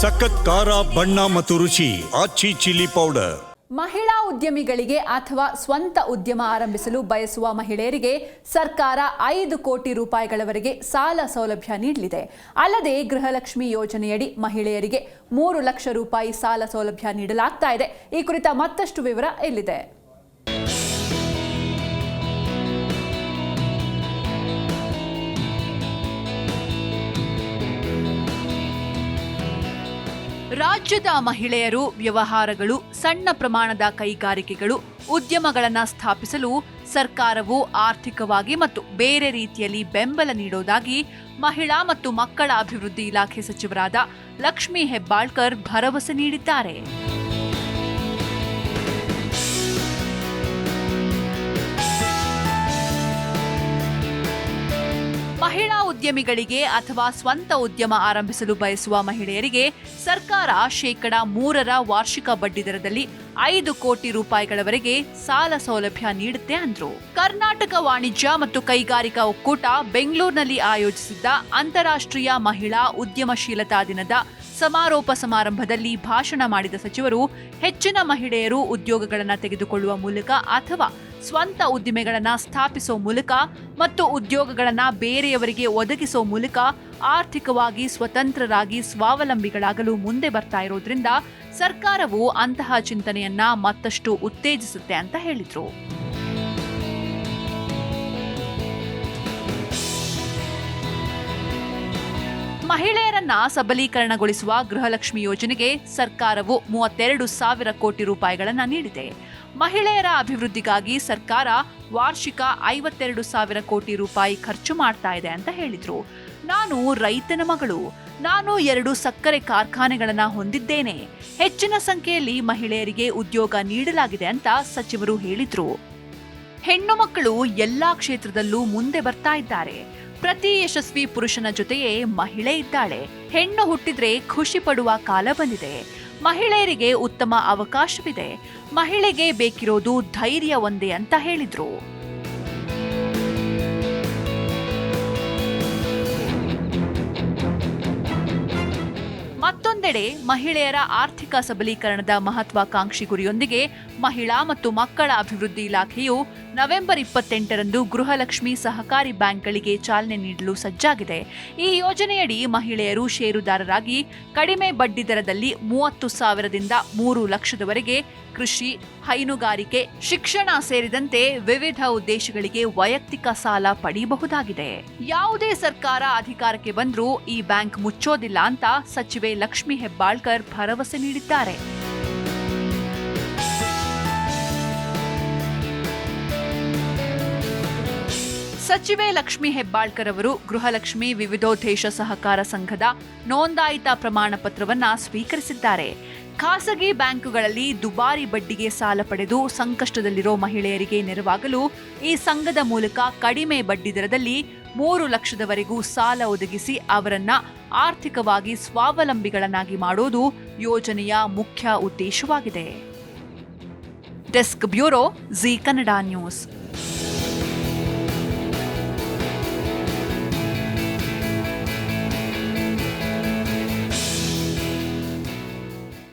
ಸಖತ್ ಖಾರ, ಬಣ್ಣ ಮತ್ತು ರುಚಿ, ಆಚಿ ಚಿಲ್ಲಿ ಪೌಡರ್. ಮಹಿಳಾ ಉದ್ಯಮಿಗಳಿಗೆ ಅಥವಾ ಸ್ವಂತ ಉದ್ಯಮ ಆರಂಭಿಸಲು ಬಯಸುವ ಮಹಿಳೆಯರಿಗೆ ಸರ್ಕಾರ ಐದು ಕೋಟಿ ರೂಪಾಯಿಗಳವರೆಗೆ ಸಾಲ ಸೌಲಭ್ಯ ನೀಡಲಿದೆ. ಅಲ್ಲದೆ ಗೃಹಲಕ್ಷ್ಮಿ ಯೋಜನೆಯಡಿ ಮಹಿಳೆಯರಿಗೆ ಮೂರು ಲಕ್ಷ ರೂಪಾಯಿ ಸಾಲ ಸೌಲಭ್ಯ ನೀಡಲಾಗ್ತಾ ಇದೆ. ಈ ಕುರಿತ ಮತ್ತಷ್ಟು ವಿವರ ಇಲ್ಲಿದೆ. ರಾಜ್ಯದ ಮಹಿಳೆಯರು ವ್ಯವಹಾರಗಳು, ಸಣ್ಣ ಪ್ರಮಾಣದ ಕೈಗಾರಿಕೆಗಳು, ಉದ್ಯಮಗಳನ್ನು ಸ್ಥಾಪಿಸಲು ಸರ್ಕಾರವು ಆರ್ಥಿಕವಾಗಿ ಮತ್ತು ಬೇರೆ ರೀತಿಯಲ್ಲಿ ಬೆಂಬಲ ನೀಡೋದಾಗಿ ಮಹಿಳಾ ಮತ್ತು ಮಕ್ಕಳ ಅಭಿವೃದ್ಧಿ ಇಲಾಖೆ ಸಚಿವರಾದ ಲಕ್ಷ್ಮೀ ಹೆಬ್ಬಾಳ್ಕರ್ ಭರವಸೆ ನೀಡಿದ್ದಾರೆ. ಮಹಿಳಾ ಉದ್ಯಮಿಗಳಿಗೆ ಅಥವಾ ಸ್ವಂತ ಉದ್ಯಮ ಆರಂಭಿಸಲು ಬಯಸುವ ಮಹಿಳೆಯರಿಗೆ ಸರ್ಕಾರ ಶೇಕಡ ಮೂರರ ವಾರ್ಷಿಕ ಬಡ್ಡಿದರದಲ್ಲಿ ಐದು ಕೋಟಿ ರೂಪಾಯಿಗಳವರೆಗೆ ಸಾಲ ಸೌಲಭ್ಯ ನೀಡುತ್ತೆ ಅಂದ್ರು. ಕರ್ನಾಟಕ ವಾಣಿಜ್ಯ ಮತ್ತು ಕೈಗಾರಿಕಾ ಒಕ್ಕೂಟ ಬೆಂಗಳೂರಿನಲ್ಲಿ ಆಯೋಜಿಸಿದ್ದ ಅಂತಾರಾಷ್ಟ್ರೀಯ ಮಹಿಳಾ ಉದ್ಯಮಶೀಲತಾ ದಿನದ ಸಮಾರೋಪ ಸಮಾರಂಭದಲ್ಲಿ ಭಾಷಣ ಮಾಡಿದ ಸಚಿವರು, ಹೆಚ್ಚಿನ ಮಹಿಳೆಯರು ಉದ್ಯೋಗಗಳನ್ನು ತೆಗೆದುಕೊಳ್ಳುವ ಮೂಲಕ ಅಥವಾ ಸ್ವಂತ ಉದ್ದಿಮೆಗಳನ್ನು ಸ್ಥಾಪಿಸೋ ಮೂಲಕ ಮತ್ತು ಉದ್ಯೋಗಗಳನ್ನು ಬೇರೆಯವರಿಗೆ ಒದಗಿಸೋ ಮೂಲಕ ಆರ್ಥಿಕವಾಗಿ ಸ್ವತಂತ್ರರಾಗಿ ಸ್ವಾವಲಂಬಿಗಳಾಗಲು ಮುಂದೆ ಬರ್ತಾ ಇರೋದ್ರಿಂದ ಸರ್ಕಾರವು ಅಂತಹ ಚಿಂತನೆಯನ್ನ ಮತ್ತಷ್ಟು ಉತ್ತೇಜಿಸುತ್ತೆ ಅಂತ ಹೇಳಿದ್ರು. ಮಹಿಳೆಯರನ್ನ ಸಬಲೀಕರಣಗೊಳಿಸುವ ಗೃಹಲಕ್ಷ್ಮಿ ಯೋಜನೆಗೆ ಸರ್ಕಾರವು ಮೂವತ್ತೆರಡು ಸಾವಿರ ಕೋಟಿ ರೂಪಾಯಿಗಳನ್ನು ನೀಡಿದೆ. ಮಹಿಳೆಯರ ಅಭಿವೃದ್ಧಿಗಾಗಿ ಸರ್ಕಾರ ವಾರ್ಷಿಕ ಐವತ್ತೆರಡು ಸಾವಿರ ಕೋಟಿ ರೂಪಾಯಿ ಖರ್ಚು ಮಾಡ್ತಾ ಇದೆ ಅಂತ ಹೇಳಿದ್ರು. ನಾನು ರೈತನ ಮಗಳು. ನಾನು ಎರಡು ಸಕ್ಕರೆ ಕಾರ್ಖಾನೆಗಳನ್ನು ಹೊಂದಿದ್ದೇನೆ. ಹೆಚ್ಚಿನ ಸಂಖ್ಯೆಯಲ್ಲಿ ಮಹಿಳೆಯರಿಗೆ ಉದ್ಯೋಗ ನೀಡಲಾಗಿದೆ ಅಂತ ಸಚಿವರು ಹೇಳಿದ್ರು. ಹೆಣ್ಣು ಮಕ್ಕಳು ಎಲ್ಲಾ ಕ್ಷೇತ್ರದಲ್ಲೂ ಮುಂದೆ ಬರ್ತಾ ಇದ್ದಾರೆ. ಪ್ರತಿ ಯಶಸ್ವಿ ಪುರುಷನ ಜೊತೆಯೇ ಮಹಿಳೆ ಇದ್ದಾಳೆ. ಹೆಣ್ಣು ಹುಟ್ಟಿದ್ರೆ ಖುಷಿ ಪಡುವ ಕಾಲ ಬಂದಿದೆ. ಮಹಿಳೆಯರಿಗೆ ಉತ್ತಮ ಅವಕಾಶವಿದೆ. ಮಹಿಳೆಗೆ ಬೇಕಿರೋದು ಧೈರ್ಯ ಒಂದೇ ಅಂತ ಹೇಳಿದ್ರು. ಮಹಿಳೆಯರ ಆರ್ಥಿಕ ಸಬಲೀಕರಣದ ಮಹತ್ವಾಕಾಂಕ್ಷಿ ಗುರಿಯೊಂದಿಗೆ ಮಹಿಳಾ ಮತ್ತು ಮಕ್ಕಳ ಅಭಿವೃದ್ಧಿ ಇಲಾಖೆಯು ನವೆಂಬರ್ ಇಪ್ಪತ್ತೆಂಟರಂದು ಗೃಹಲಕ್ಷ್ಮಿ ಸಹಕಾರಿ ಬ್ಯಾಂಕ್ಗಳಿಗೆ ಚಾಲನೆ ನೀಡಲು ಸಜ್ಜಾಗಿದೆ. ಈ ಯೋಜನೆಯಡಿ ಮಹಿಳೆಯರು ಷೇರುದಾರರಾಗಿ ಕಡಿಮೆ ಬಡ್ಡಿ ದರದಲ್ಲಿ ಮೂವತ್ತು ಸಾವಿರದಿಂದ ಮೂರು ಲಕ್ಷದವರೆಗೆ ಕೃಷಿ, ಹೈನುಗಾರಿಕೆ, ಶಿಕ್ಷಣ ಸೇರಿದಂತೆ ವಿವಿಧ ಉದ್ದೇಶಗಳಿಗೆ ವೈಯಕ್ತಿಕ ಸಾಲ ಪಡೆಯಬಹುದಾಗಿದೆ. ಯಾವುದೇ ಸರ್ಕಾರ ಅಧಿಕಾರಕ್ಕೆ ಬಂದರೂ ಈ ಬ್ಯಾಂಕ್ ಮುಚ್ಚೋದಿಲ್ಲ ಅಂತ ಸಚಿವೆ ಲಕ್ಷ್ಮಿ ಹೆಬ್ಬಾಳ್ಕರ್ ಭರವಸೆ ನೀಡಿದ್ದಾರೆ. ಸಚಿವೆ ಲಕ್ಷ್ಮಿ ಹೆಬ್ಬಾಳ್ಕರ್ ಅವರು ಗೃಹಲಕ್ಷ್ಮಿ ವಿವಿಧೋದ್ದೇಶ ಸಹಕಾರ ಸಂಘದ ನೋಂದಾಯಿತ ಪ್ರಮಾಣ ಪತ್ರವನ್ನ ಸ್ವೀಕರಿಸಿದ್ದಾರೆ. ಖಾಸಗಿ ಬ್ಯಾಂಕುಗಳಲ್ಲಿ ದುಬಾರಿ ಬಡ್ಡಿಗೆ ಸಾಲ ಪಡೆದು ಸಂಕಷ್ಟದಲ್ಲಿರೋ ಮಹಿಳೆಯರಿಗೆ ನೆರವಾಗಲು ಈ ಸಂಘದ ಮೂಲಕ ಕಡಿಮೆ ಬಡ್ಡಿ ದರದಲ್ಲಿ ಮೂರು ಲಕ್ಷದವರೆಗೂ ಸಾಲ ಒದಗಿಸಿ ಅವರನ್ನ ಆರ್ಥಿಕವಾಗಿ ಸ್ವಾವಲಂಬಿಗಳನ್ನಾಗಿ ಮಾಡೋದು ಯೋಜನೆಯ ಮುಖ್ಯ ಉದ್ದೇಶವಾಗಿದೆ. Desk bureau G Kannada news.